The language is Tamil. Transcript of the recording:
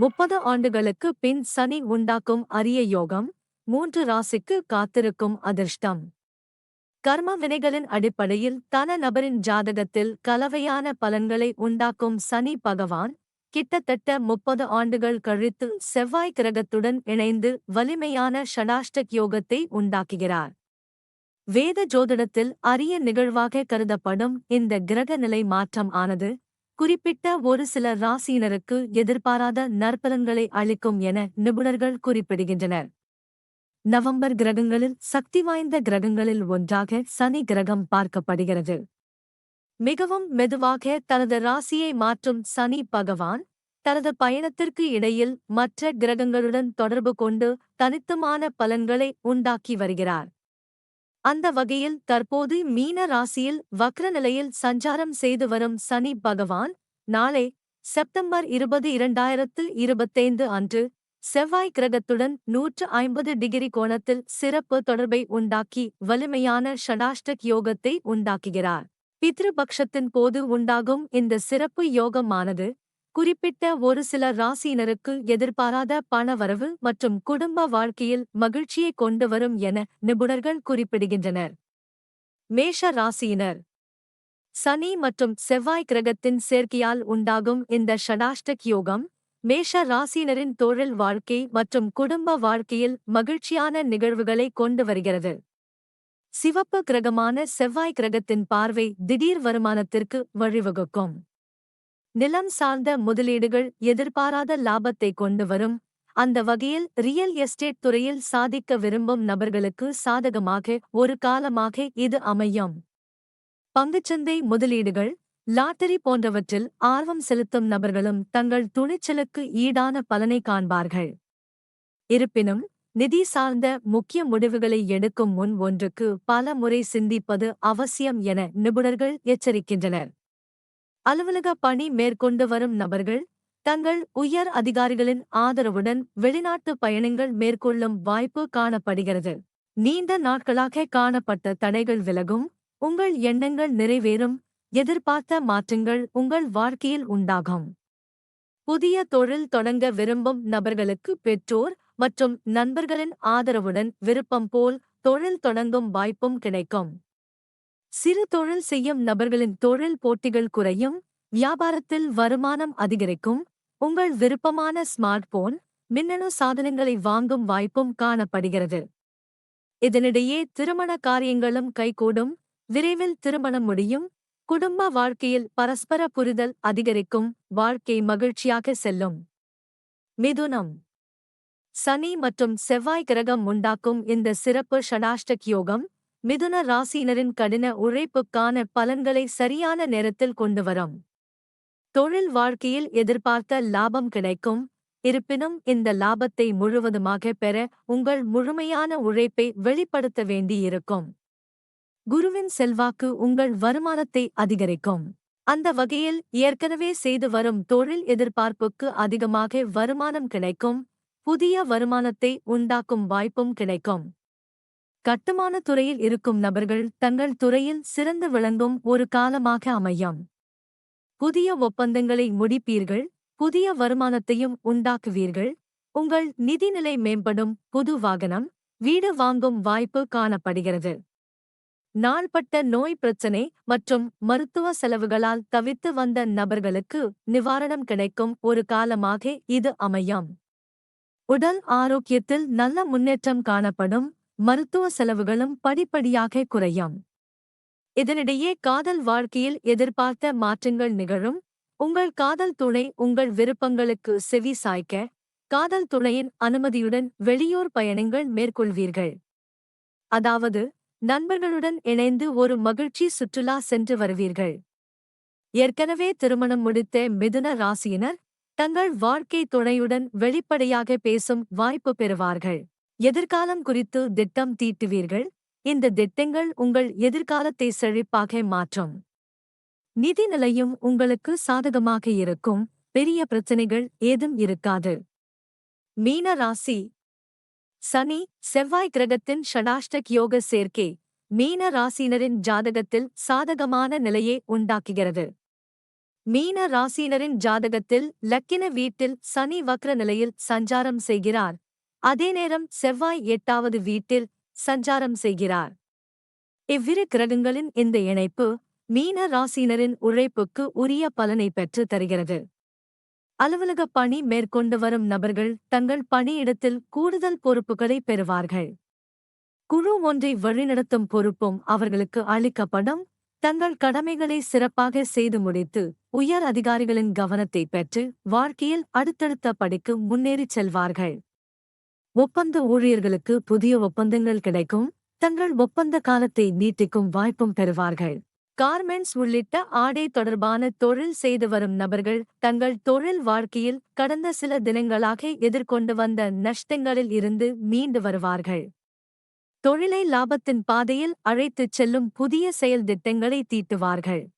முப்பது ஆண்டுகளுக்கு பின் சனி உண்டாக்கும் அரிய யோகம் மூன்று ராசிக்கு காத்திருக்கும் அதிர்ஷ்டம். கர்ம வினைகளின் அடிப்படையில் தன நபரின் ஜாதகத்தில் கலவையான பலன்களை உண்டாக்கும் சனி பகவான் கிட்டத்தட்ட முப்பது ஆண்டுகள் கழித்து செவ்வாய் கிரகத்துடன் இணைந்து வலிமையான ஷடாஷ்டக் யோகத்தை உண்டாக்குகிறார். வேத ஜோதிடத்தில் அரிய நிகழ்வாக கருதப்படும் இந்த கிரக நிலை மாற்றம் ஆனது குறிப்பிட்ட ஒரு சில ராசியினருக்கு எதிர்பாராத நற்பலன்களை அளிக்கும் என நிபுணர்கள் குறிப்பிடுகின்றனர். நவம்பர் கிரகங்களில் சக்தி வாய்ந்த கிரகங்களில் ஒன்றாக சனி கிரகம் பார்க்கப்படுகிறது. மிகவும் மெதுவாக தனது ராசியை மாற்றும் சனி பகவான் தனது பயணத்திற்கு இடையில் மற்ற கிரகங்களுடன் தொடர்பு கொண்டு தனித்துமான பலன்களை உண்டாக்கி வருகிறார். அந்த வகையில் தற்போது மீன ராசியில் வக்ர நிலையில் சஞ்சாரம் செய்து வரும் சனி பகவான் நாளை செப்டம்பர் இருபது இரண்டாயிரத்து இருபத்தைந்து அன்று செவ்வாய் கிரகத்துடன் நூற்று ஐம்பது டிகிரி கோணத்தில் சிறப்பு தொடர்பை உண்டாக்கி வலிமையான ஷடாஷ்டக் யோகத்தை உண்டாக்குகிறார். பித்ருபக்ஷத்தின் போது உண்டாகும் இந்த சிறப்பு யோகமானது குறிப்பிட்ட ஒரு சில ராசியினருக்கு எதிர்பாராத பணவரவு மற்றும் குடும்ப வாழ்க்கையில் மகிழ்ச்சியை கொண்டு வரும் என நிபுணர்கள் குறிப்பிடுகின்றனர். மேஷ ராசியினர். சனி மற்றும் செவ்வாய் கிரகத்தின் சேர்க்கையால் உண்டாகும் இந்த ஷடாஷ்டக் யோகம் மேஷ ராசியினரின் தொழில் வாழ்க்கை மற்றும் குடும்ப வாழ்க்கையில் மகிழ்ச்சியான நிகழ்வுகளை கொண்டு வருகிறது. சிவப்பு கிரகமான செவ்வாய் கிரகத்தின் பார்வை திடீர் வருமானத்திற்கு வழிவகுக்கும். நிலம் சார்ந்த முதலீடுகள் எதிர்பாராத லாபத்தை கொண்டு வரும். அந்த வகையில் ரியல் எஸ்டேட் துறையில் சாதிக்க விரும்பும் நபர்களுக்கு சாதகமாக ஒரு காலமாக இது அமையும். பங்குச்சந்தை முதலீடுகள் லாட்டரி போன்றவற்றில் ஆர்வம் செலுத்தும் நபர்களும் தங்கள் துணிச்சலுக்கு ஈடான பலனை காண்பார்கள். இருப்பினும் நிதி சார்ந்த முக்கிய முடிவுகளை எடுக்கும் முன் ஒன்றுக்கு பல முறை சிந்திப்பது அவசியம் என நிபுணர்கள் எச்சரிக்கின்றனர். அலுவலக பணி மேற்கொண்டு வரும் நபர்கள் தங்கள் உயர் அதிகாரிகளின் ஆதரவுடன் வெளிநாட்டு பயணங்கள் மேற்கொள்ளும் வாய்ப்பு காணப்படுகிறது. நீண்ட நாட்களாக காணப்பட்ட தடைகள் விலகும் உங்கள் எண்ணங்கள் நிறைவேறும் எதிர்பார்த்த மாற்றங்கள் உங்கள் வாழ்க்கையில் உண்டாகும். புதிய தொழில் தொடங்க விரும்பும் நபர்களுக்கு பெற்றோர் மற்றும் நண்பர்களின் ஆதரவுடன் விருப்பம் போல் தொழில் தொடங்கும் வாய்ப்பும் கிடைக்கும். சிறு தொழில் செய்யும் நபர்களின் தொழில் போட்டிகள் குறையும் வியாபாரத்தில் வருமானம் அதிகரிக்கும் உங்கள் விருப்பமான ஸ்மார்ட் போன் மின்னணு சாதனங்களை வாங்கும் வாய்ப்பும் காணப்படுகிறது. இதனிடையே திருமண காரியங்களும் கைகூடும் விரைவில் திருமணம் முடியும் குடும்ப வாழ்க்கையில் பரஸ்பர புரிதல் அதிகரிக்கும் வாழ்க்கை மகிழ்ச்சியாக செல்லும். மிதுனம். சனி மற்றும் செவ்வாய் கிரகம் உண்டாக்கும் இந்த சிறப்பு ஷடாஷ்டக் யோகம் மிதுன ராசியினரின் கடின உழைப்புக்கான பலன்களை சரியான நேரத்தில் கொண்டு வரும். தொழில் வாழ்க்கையில் எதிர்பார்த்த லாபம் கிடைக்கும். இருப்பினும் இந்த லாபத்தை முழுவதுமாக பெற உங்கள் முழுமையான உழைப்பை வெளிப்படுத்த வேண்டியிருக்கும். குருவின் செல்வாக்கு உங்கள் வருமானத்தை அதிகரிக்கும். அந்த வகையில் ஏற்கனவே செய்து வரும் தொழில் எதிர்பார்ப்புக்கு அதிகமாக வருமானம் கிடைக்கும். புதிய வருமானத்தை உண்டாக்கும் வாய்ப்பும் கிடைக்கும். கட்டுமான துறையில் இருக்கும் நபர்கள் தங்கள் துறையில் சிறந்து விளங்கும் ஒரு காலமாக அமையும். புதிய ஒப்பந்தங்களை முடிப்பீர்கள் புதிய வருமானத்தையும் உண்டாக்குவீர்கள் உங்கள் நிதிநிலை மேம்படும் புது வாகனம் வீடு வாங்கும் வாய்ப்பு காணப்படுகிறது. நாள்பட்ட நோய் பிரச்சனை மற்றும் மருத்துவ செலவுகளால் தவித்து வந்த நபர்களுக்கு நிவாரணம் கிடைக்கும் ஒரு காலமாக இது அமையும். உடல் ஆரோக்கியத்தில் நல்ல முன்னேற்றம் காணப்படும் மருத்துவ செலவுகளும் படிப்படியாக குறையும். இதனிடையே காதல் வாழ்க்கையில் எதிர்பார்த்த மாற்றங்கள் நிகழும். உங்கள் காதல் துணை உங்கள் விருப்பங்களுக்கு செவி சாய்க்க காதல் துணையின் அனுமதியுடன் வெளியூர் பயணங்கள் மேற்கொள்வீர்கள். அதாவது நண்பர்களுடன் இணைந்து ஒரு மகிழ்ச்சி சுற்றுலா சென்று வருவீர்கள். ஏற்கனவே திருமணம் முடித்த மிதுன ராசியினர் தங்கள் வாழ்க்கை துணையுடன் வெளிப்படையாக பேசும் வாய்ப்பு பெறுவார்கள். எதிர்காலம் குறித்து திட்டம் தீட்டுவீர்கள். இந்த திட்டங்கள் உங்கள் எதிர்காலத்தை செழிப்பாக மாற்றும். நிதி நிலையும் உங்களுக்கு சாதகமாக இருக்கும். பெரிய பிரச்சனைகள் ஏதும் இருக்காது. மீன ராசி. சனி செவ்வாய் கிரகத்தின் ஷடாஷ்டக் யோக சேர்க்கை. மீன ராசியினரின் ஜாதகத்தில் சாதகமான நிலையை உண்டாக்குகிறது. மீன ராசியினரின் ஜாதகத்தில் லக்கின வீட்டில் சனி வக்ர நிலையில் சஞ்சாரம் செய்கிறார். அதே நேரம் செவ்வாய் எட்டாவது வீட்டில் சஞ்சாரம் செய்கிறார். இவ்விரு கிரகங்களின் இந்த இணைப்பு மீன ராசினரின் உழைப்புக்கு உரிய பலனை பெற்று தருகிறது. அலுவலக பணி மேற்கொண்டு வரும் நபர்கள் தங்கள் பணியிடத்தில் கூடுதல் பொறுப்புகளை பெறுவார்கள். குழு ஒன்றை வழிநடத்தும் பொறுப்பும் அவர்களுக்கு அளிக்கப்படும். தங்கள் கடமைகளை சிறப்பாக செய்து முடித்து உயர் அதிகாரிகளின் கவனத்தை பெற்று வாழ்க்கையில் அடுத்தடுத்த படிக்கு முன்னேறிச் செல்வார்கள். ஒப்பந்த ஊழியர்களுக்கு புதிய ஒப்பந்தங்கள் கிடைக்கும். தங்கள் ஒப்பந்த காலத்தை நீட்டிக்கும் வாய்ப்பும் பெறுவார்கள். கார்மெண்ட்ஸ் உள்ளிட்ட ஆடை தொடர்பான தொழில் செய்து வரும் நபர்கள் தங்கள் தொழில் வாழ்க்கையில் கடந்த சில தினங்களாக எதிர்கொண்டு வந்த நஷ்டங்களில் இருந்து மீண்டு வருவார்கள். தொழிலை லாபத்தின் பாதையில் அழைத்துச் செல்லும் புதிய செயல் திட்டங்களை தீட்டுவார்கள்.